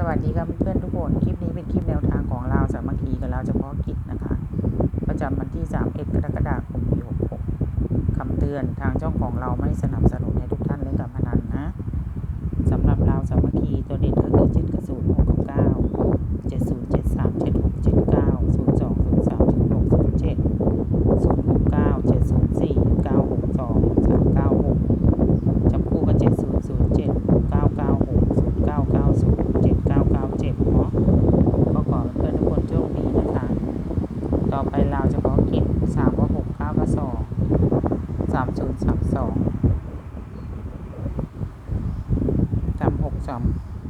สวัสดีครับเพื่อนๆทุกคน คลิปนี้เป็นคลิปแนวทางของเราสามัคคีกับเราเฉพาะกิจนะคะ ประจำวันที่ 31 กรกฎาคมปี66คำเตือนทางช่องของเราไม่สนับสนุนให้ทุกท่านเล่นการพนันนะสำหรับเราวสามัคคีตัวเด่นก็คือ 7กับ0 6กับ9 70 73 76 79 02 03 06 07 069 704 962 396 จับคู่กับเจ็ดศูนย์ศูนย์เจ็ดเก้าเก้าหกศูนย์เก้าเก้าศูนย์เจ็ดเก้าเก้าเจ็ดเนาะก็ขอเพื่อนทุกคนโชคดีนะคะ ต่อไปเราวเฉพาะกิจสามว่าหกเก้าก็สองสามศูนย์สามสองสามหกสาม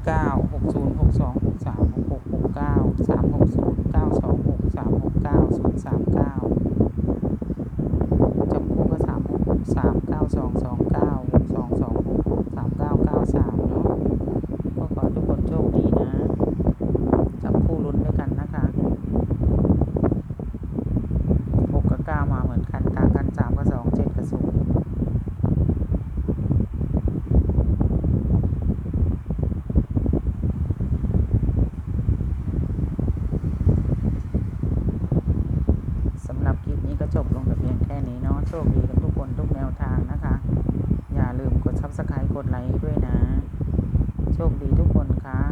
เก้าหกศูนย์หกสองหกสามหกหกหกเก้าสามหกศูนย์เก้าสองหกสามหกเก้าศูนย์สามเก้าจับคู่ก็สามหกสามเก้าสองสองเก้าสองสองหกสามเก้าเก้าสามเนาะก็ขอให้ทุกคนโชคดีนะ จับคู่ลุ้นด้วยกันนะคะหกกับเก้ามาเหมือนกันต่างกันสามกับสองเจ็ดกับศูนย์สำหรับคลิปนี้ก็จบลงแต่เพียงแค่นี้เนาะ โชคดีกันทุกคนทุกแนวทางนะคะ อย่าลืมกด subscribe กดไลค์ด้วยนะ โชคดีทุกคนค่ะ